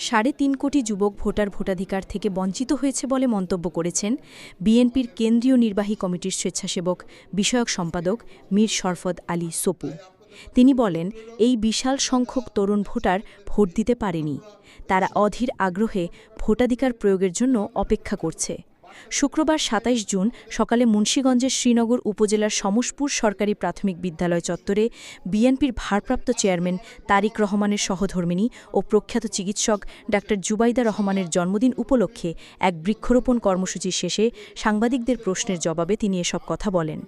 সাড়ে তিন কোটি যুবক ভোটার ভোটাধিকার থেকে বঞ্চিত হয়েছে বলে মন্তব্য করেছেন বিএনপির কেন্দ্রীয় নির্বাহী কমিটির স্বেচ্ছাসেবক, বিষয়ক সম্পাদক মীর শরফদ আলী সোপু। তিনি বলেন, এই বিশাল সংখ্যক তরুণ ভোটার ভোট দিতে পারেনি। তারা অধীর আগ্রহে ভোটাধিকার প্রয়োগের জন্য অপেক্ষা করছে। শুক্রবার ২৭ জুন সকালে মুন্সীগঞ্জের শ্রীনগর উপজেলার সমসপুর সরকারি প্রাথমিক বিদ্যালয় চত্বরে বিএনপির ভারপ্রাপ্ত চেয়ারম্যান তারিক রহমানের সহধর্মিণী ও প্রখ্যাত চিকিৎসক ডা জুবাইদা রহমানের জন্মদিন উপলক্ষে এক বৃক্ষরোপণ কর্মসূচি শেষে সাংবাদিকদের প্রশ্নের জবাবে তিনি এসব কথা বলেন।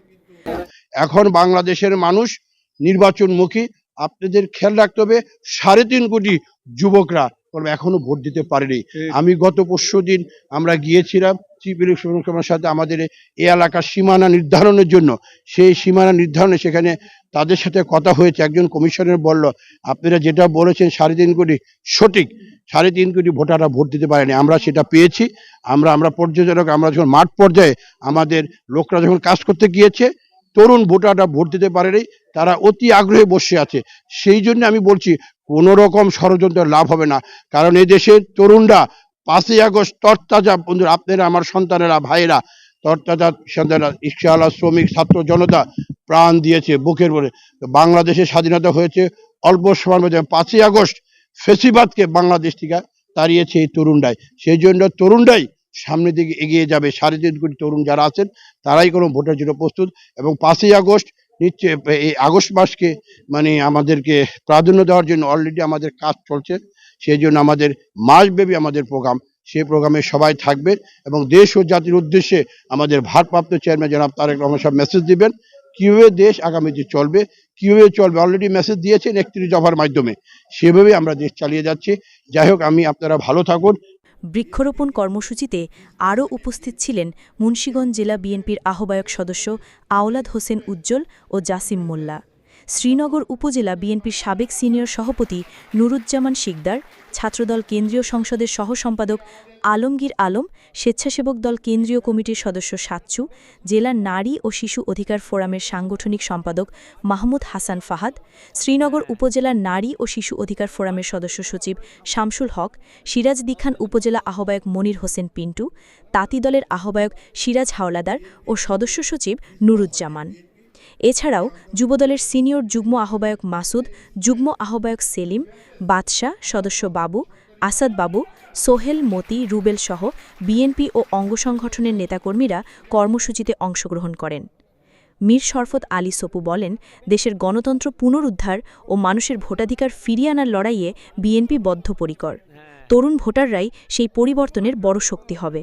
এখন বাংলাদেশের মানুষ নির্বাচনমুখী। আপনাদের খেয়াল রাখতে হবে, সাড়ে তিন কোটি যুবকরা এখনও ভোট দিতে পারেনি। আমি গত পরশু দিন আমরা গিয়েছিলাম চিফ ইলেকশন কমিশনের সাথে আমাদের এই এলাকার সীমানা নির্ধারণের জন্য। সেই সীমানা নির্ধারণে সেখানে তাদের সাথে কথা হয়েছে। একজন কমিশনার বলল আপনারা যেটা বলেছেন সাড়ে তিন কোটি সঠিক। সাড়ে তিন কোটি ভোটাররা ভোট দিতে পারেনি। আমরা সেটা পেয়েছি। আমরা আমরা পর্যটক আমরা যখন মাঠ পর্যায়ে আমাদের লোকরা যখন কাজ করতে গিয়েছে তরুণ ভোটাররা ভোট দিতে পারেনি তারা অতি আগ্রহে বসে আছে। সেই জন্য আমি বলছি কোনো রকম ষড়যন্ত্র লাভ হবে না। কারণ দেশের তরুণরা পাঁচই আগস্ট তরতাজা, বন্ধুরা, আপনারা আমার সন্তানেরা, ভাইয়েরা, তরতাজা সন্তানেরা রিক্সাওয়ালা শ্রমিক, ছাত্র, জনতা প্রাণ দিয়েছে বুকের বলে বাংলাদেশের স্বাধীনতা হয়েছে, অল্প সময়ের মধ্যে পাঁচই আগস্ট ফেসিবাদকে বাংলাদেশ থেকে তাড়িয়েছে এই তরুণরাই। সেই জন্য তরুণরাই সামনের দিকে এগিয়ে যাবে সাড়ে তিন কোটি তরুণ যারা আছেন, তারাই কোনো ভোটের জন্য প্রস্তুত। এবং পাঁচই আগস্ট নিশ্চয় এই আগস্ট মাসকে মানে আমাদেরকে প্রাধান্য দেওয়ার জন্য অলরেডি আমাদের কাজ চলছে। সেই জন্য আমাদের মাসব্যাপী আমাদের প্রোগ্রাম, সেই প্রোগ্রামে সবাই থাকবেন এবং দেশ ও জাতির উদ্দেশ্যে আমাদের ভারপ্রাপ্ত চেয়ারম্যান জনাব তারেক রহমান সাহেব মেসেজ দিবেন, কীভাবে দেশ আগামীতে চলবে, কীভাবে চলবে। অলরেডি মেসেজ দিয়েছেন একত্রিশ দফার মাধ্যমে। সেভাবেই আমরা দেশ চালিয়ে যাচ্ছি। যাই হোক, আমি আপনারা ভালো থাকুন বৃক্ষরোপণ কর্মসূচিতে আরও উপস্থিত ছিলেন মুন্সীগঞ্জ জেলা বিএনপির আহ্বায়ক সদস্য আওলাদ হোসেন উজ্জ্বল ও জাসিম মোল্লা। শ্রীনগর উপজেলা বিএনপির সাবেক সিনিয়র সভাপতি নুরুজ্জামান শিকদার, ছাত্রদল কেন্দ্রীয় সংসদের সহ সম্পাদক আলমগীর আলম, স্বেচ্ছাসেবক দল কেন্দ্রীয় কমিটির সদস্য সাচ্চু জেলার নারী ও শিশু অধিকার ফোরামের সাংগঠনিক সম্পাদক মাহমুদ হাসান ফাহাদ, শ্রীনগর উপজেলার নারী ও শিশু অধিকার ফোরামের সদস্য সচিব শামসুল হক, সিরাজ দিখান উপজেলা আহ্বায়ক মনির হোসেন পিন্টু, তাঁতি দলের আহ্বায়ক সিরাজ হাওলাদার ও সদস্য সচিব নুরুজ্জামান। এছাড়াও যুবদলের সিনিয়র যুগ্ম আহ্বায়ক মাসুদ, যুগ্ম আহ্বায়ক সেলিম, বাদশাহ সদস্য বাবু, আসাদ বাবু, সোহেল, মতি, রুবেল সহ বিএনপি ও অঙ্গ সংগঠনের নেতাকর্মীরা কর্মসূচিতে অংশগ্রহণ করেন। মীর শরফত আলী সপু বলেন, দেশের গণতন্ত্র পুনরুদ্ধার ও মানুষের ভোটাধিকার ফিরিয়ে আনার লড়াইয়ে বিএনপি বদ্ধপরিকর। তরুণ ভোটাররাই সেই পরিবর্তনের বড় শক্তি হবে।